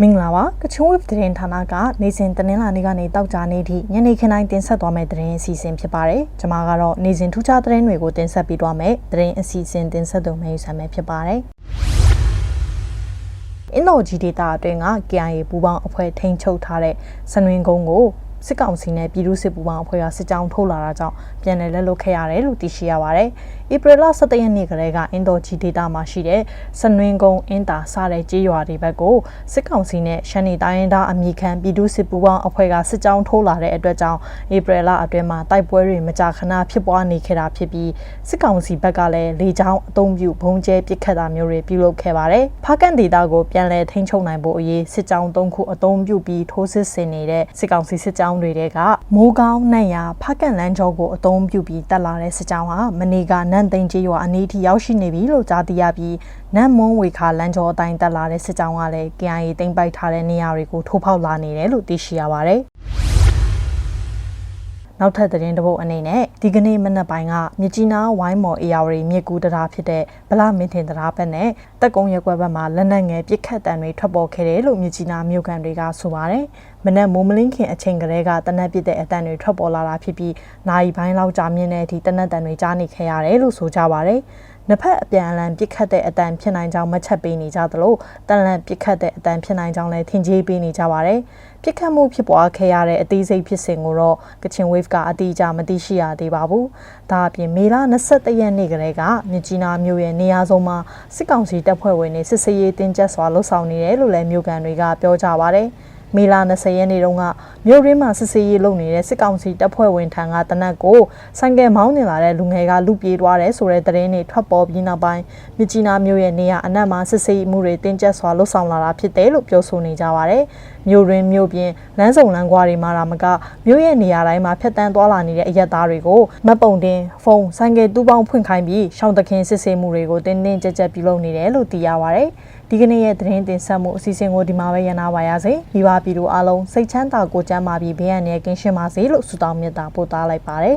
မင်္ဂလာပါကချင်ဝက်သတင်းဌာနကနေစဉ်တနင်္လာနေ့ကနေတောက်ကြနေ့ထိညနေခင်းတိုင်းတင်ဆက်သွားမယ့်သတင်းအစီအစဉ်ဖြစ်ပါတယ်ကျွန်မကတော့နေစဉ်ထူးခြားသတင်းတွေကိုတင်ဆက်ပေးသွားမယ်သတင်းအစီအစဉ်တင်ဆက်သူမဲယူဆမ်းမယ်ဖြစ်ပါတယ်အင်ဒိုဂျီဒေတာအတွင်းက KIA ပူပေါင်းအဖွဲ့ထိန်းချုပ်ထားတဲ့စနွင်ကုန်းကို စစ်ကောင်စီနဲ့ပြည်သူစစ်ပူပေါင်းအဖွဲ့ကစစ်ကြောင်းထုတ်လာတာကြောင့်ပြန်လည်လက်လွတ်ခဲ့ရတယ်လို့သိရှိရပါတယ်။ဧပြီလ17ရက်နေ့ကလေးကအင်ဒိုဂျီဒေတာမှာရှိတဲ့စနွင်ကုန်းအင်တာစတဲ့ကြေးရွာတွေဘက်ကိုစစ်ကောင်စီနဲ့ရှမ်းနီတိုင်းရင်းသားအမိခံပြည်သူစစ်ပူပေါင်းအဖွဲ့ကစစ်ကြောင်းထိုးလာတဲ့အတွက်ကြောင့်ဧပြီလအတွင်းမှာတိုက်ပွဲတွေမကြာခဏဖြစ်ပွားနေခဲ့တာဖြစ်ပြီးစစ်ကောင်စီဘက်ကလည်းလေကြောင်းအုံပြုဘုံကျဲပစ်ခတ်တာမျိုးတွေပြုလုပ်ခဲ့ပါတယ်။ဖားကန်ဒေတာကိုပြန်လည်ထိန်းချုပ်နိုင်ဖို့အရေးစစ်ကြောင်း၃ခုအုံပြုပြီးထိုးစစ်ဆင်နေတဲ့စစ်ကောင်စီစစ်ကြောင်းတွေတဲကမိုးကောင်းနှံ့ရဖားကန်လန်းကျောကိုအုံပြုပြီးတက်လာတဲ့စစ်ကြောင်းဟာမနေ့ကနန့်သိန်းကျေးရွာအနီးထိရောက်ရှိနေပြီလို့ကြားသိရပြီးနန့်မွန်းဝေခါလန်းကျောအတိုင်းတက်လာတဲ့စစ်ကြောင်းကလည်း KIA တိမ့်ပိုက်ထားတဲ့နေရာတွေကိုထိုးဖောက်လာနေတယ်လို့သိရှိရပါတယ်။ နောက်ထပ်သတင်းတစ်ပုဒ်အနေနဲ့ဒီကနေ့မနက်ပိုင်းကမြကြီးနားဝိုင်းမော်အေယာဝတီမြစ်ကူးတရားဖြစ်တဲ့ဗလာမင်းထင်တရားဘက်နဲ့တက်ကုန်းရက်ကွက်ဘက်မှာလက်နက်ငယ်ပစ်ခတ်တံတွေထွက်ပေါ်ခဲ့တယ်လို့မြကြီးနားမြို့ကန်တွေကဆိုပါတယ်။မနက်မိုးမလင်းခင်အချိန်ကလေးကတနက်ပစ်တဲ့အတန်တွေထွက်ပေါ်လာတာဖြစ်ပြီးနိုင်ပိုင်းလောက်ကြာမြင့်တဲ့အထိတနက်တန်တွေကြားနေခဲ့ရတယ်လို့ဆိုကြပါတယ်။ နှစ်ဖက်အပြန်အလှန်ပစ်ခတ်တဲ့အတန်ဖြစ်နိုင်ကြောင်းမှတ်ချက်ပေးနေကြသလိုတန်လန့်ပစ်ခတ်တဲ့အတန်ဖြစ်နိုင်ကြောင်းလည်းထင်ကြေးပေးနေကြပါတယ်။ပစ်ခတ်မှုဖြစ်ပွားခဲ့ရတဲ့အသေးစိတ်ဖြစ်စဉ်ကိုတော့ကချင် wave ကအတိအကျမသိရှိရသေးပါဘူး။ဒါအပြင်မေလ23ရက်နေ့ကလေးကမြကြီးနားမြို့ရဲ့နေရာစုံမှာစစ်ကောင်စီတပ်ဖွဲ့ဝင်တွေစစ်ဆေးရေးတင်းကျပ်စွာလှုပ်ဆောင်နေတယ်လို့လည်းမြို့ကန်တွေကပြောကြပါတယ်။မေလ20ရက်နေ့တုန်းက မြို့ရင်းမှာစစ်ဆေးရေးလုပ်နေတဲ့စစ်ကောင်စီတပ်ဖွဲ့ဝင်ထံကတနက်ကိုဆိုင်ကယ်မောင်းနေလာတဲ့လူငယ်ကလူပြေးသွားတယ်ဆိုတဲ့သတင်းတွေထွက်ပေါ်ပြီးနောက်ပိုင်းမြကြီးနားမြို့ရဲ့နေရာအနက်မှာစစ်ဆေးမှုတွေတင်းကျပ်စွာလှုပ်ဆောင်လာတာဖြစ်တယ်လို့ပြောဆိုနေကြပါတယ်။မြို့ရင်းမြို့ပြင်လမ်းစုံလမ်းကွာတွေမှာဒါမကမြို့ရဲ့နေရာတိုင်းမှာဖျက်တမ်းသွားလာနေတဲ့အရက်သားတွေကိုမတ်ပုံတင်ဖုန်းဆိုင်ကယ်တူးပေါင်းဖွင့်ခိုင်းပြီးရှောင်းတခင်စစ်ဆေးမှုတွေကိုတင်းတင်းကြပ်ကြပ်ပြုလုပ်နေတယ်လို့သိရပါတယ်။ဒီကနေ့ရဲ့သတင်းတင်ဆက်မှုအစီအစဉ်ကိုဒီမှာပဲရနာပါရစေမိဘပြည်သူအားလုံးစိတ်ချမ်းသာကိုယ်ကျန်းမာပြီးဘေးရန်နဲ့ကင်းရှင်းပါစေလို့ဆုတောင်းမေတ္တာပို့သလိုက်ပါတယ်